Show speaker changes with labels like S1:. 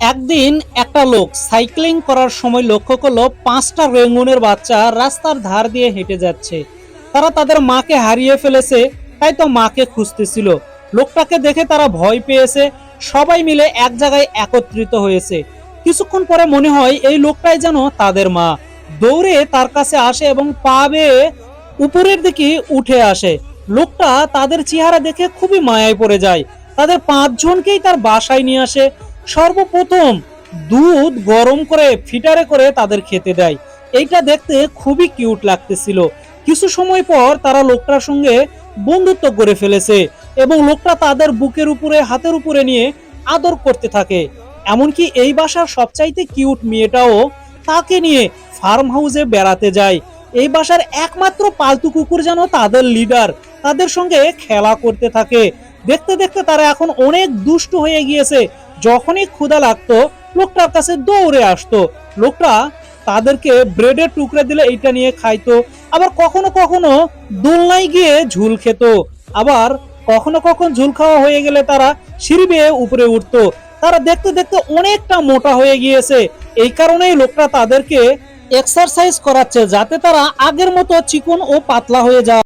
S1: একদিন একটা লোক সাইক্লিং করার সময় লক্ষ্য করল পাঁচটা রেঙ্গুনের বাচ্চা রাস্তার ধার দিয়ে হেঁটে যাচ্ছে। তারা তাদের মাকে হারিয়ে ফেলেছে, তাই তো মাকে খুঁজতেছিল। লোকটাকে দেখে তারা ভয় পেয়েছে, সবাই মিলে এক জায়গায় একত্রিত হয়েছে। কিছুক্ষণ পরে মনে হয় এই লোকটাই যেন তাদের মা। দৌড়ে তার কাছে আসে এবং পা বেয়ে উপরের দিকে উঠে আসে। লোকটা তাদের চেহারা দেখে খুবই মায়ায় পড়ে যায়। তাদের পাঁচজনকেই তার বাসায় নিয়ে আসে। সর্বপ্রথম দুধ গরম করে, ফিটারে করে তাদের খেতে দেয়। এইটা দেখতে খুবই কিউট লাগতেছিল। কিছু সময় পর তারা লোকটার সঙ্গে বন্ধুত্ব করে ফেলেছে এবং লোকটা তাদের বুকের উপরে, হাতের উপরে নিয়ে আদর করতে থাকে। এমনকি এই বাসার সবচাইতে কিউট মেয়েটাও তাকে নিয়ে ফার্ম হাউসে বেড়াতে যায়। এই বাসার একমাত্র পালতু কুকুর যেন তাদের লিডার, তাদের সঙ্গে খেলা করতে থাকে। দেখতে দেখতে তারা এখন অনেক দুষ্ট হয়ে গিয়েছে। যখনই ক্ষুধা লাগতো লোকটার কাছে দৌড়ে আসতো। লোকটা তাদেরকে ব্রেডের টুকরা দিলে এইটা নিয়ে খাইতো। আবার কখনো কখনো দোলনায় গিয়ে ঝুল খেত। আবার কখনো কখন ঝুল খাওয়া হয়ে গেলে তারা সিঁড়ি বেয়ে উপরে উঠতো। তারা দেখতে দেখতে অনেকটা মোটা হয়ে গিয়েছে। এই কারণেই লোকটা তাদেরকে এক্সারসাইজ করাচ্ছে যাতে তারা আগের মতো চিকন ও পাতলা হয়ে যায়।